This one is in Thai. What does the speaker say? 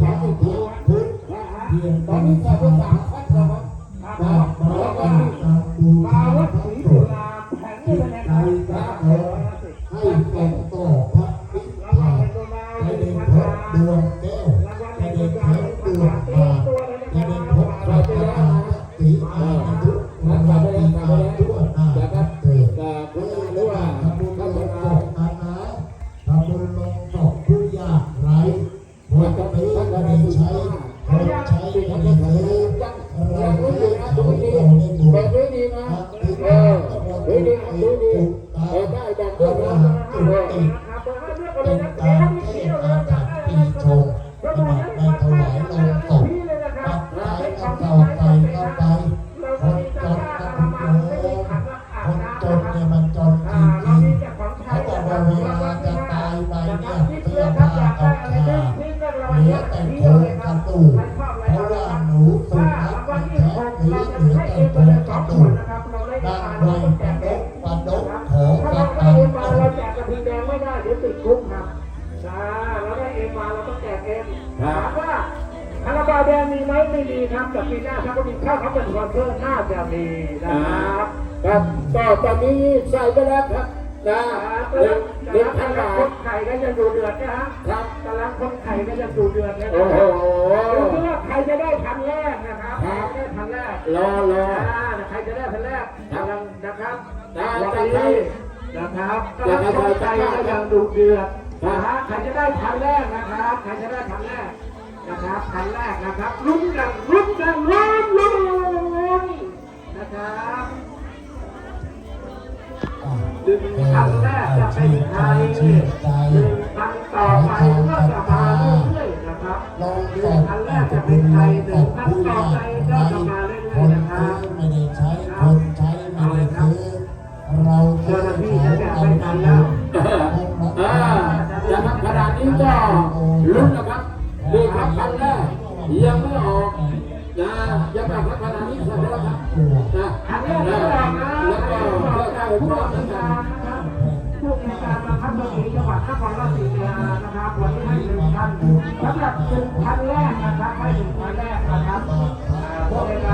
ชาวพุทธพุทธเพียงตอนนี้ใส่ภาษาพัดเราครับบาบาตาบูมาวัดพระศรีสุราแข็งนี่เป็นยังไงใจตาขอให้เป็นต่อพระนิพรางพาวัลนเป็นตัวมาจะเป็นได้พันพธาบดวงแก้วรางวัลจะเป็นได้ตัวแถมาวดเป็นพังนธาบาตีนตัว ดีดีดีดีเออได้แบบนี้วยนะเออเป็นการแก้อาถรรพ์ปีชงขนาดในถวายลงศพปัดใจน้ำเก่าใส่เข้าไปคนจนก็บุญโยคนจนเนี่ยมันจนจริงๆเขาบอกว่าเวลาจะตายไปเนี่ยเสื้อผ้าเอาขาเหลือแต่โครงกระดูก มมาเราต้องแจกเอ็มถามว่าคาราบาวแดงมีไหมไม่มีครับแต่ปีหน้าถ้าเขามีข้าวเขาเป็นวันเพื่อน่าจะมีนะครับครับก็ตอนนี้ใส่ไปแล้วครับนะหนึ่งหนึ่งพันบาคทนไข่ก็จะดูเดือดนะฮะครับกำลังคนไข่ก็จะดูเดือดนะโอ้โหดูที่ว่าใครจะได้พันแรกนะครับใครจะได้พันแรกรอรออ่าใครจะได้พันแรกกำลังนะครับได้วันได้นี้นะครับกำลังคนไข่ก็ยังดูเดือด นะฮะใครจะได้พันแรกนะครับใครจะได้พันแรกนะครับพันแรกนะครับลุ้นกันลุ้นกันลุ้นลุ้นนะครับหนึ่งพันแรกจะเป็นใครหนึ่งพันต่อไปก็จะมาเรื่อยๆนะครับลงหศนึ่งพพันแรกจะเป็นใครหนึ่งพันต่อไปก็จะมาเรื่อยนๆนะครับ นี้ก็ลุ้นนะครับดีครับพันแรกยังไม่ออกนะยังไม่รับขนาดนี้ใช่ไหมครับนะอันนี้ไม่ออกนะแล้วก็ผู้เพื่อว่าได้การผลประโยชน์นะครับกันผู้ในการบังคับคดีจังหวัดนครราชสีมานะครับวันนี้ให้หนึ่งพันสำหรับหนึ่งพันแรกนะครับให้หนึ่งพันแรกนะครับผู้ในการ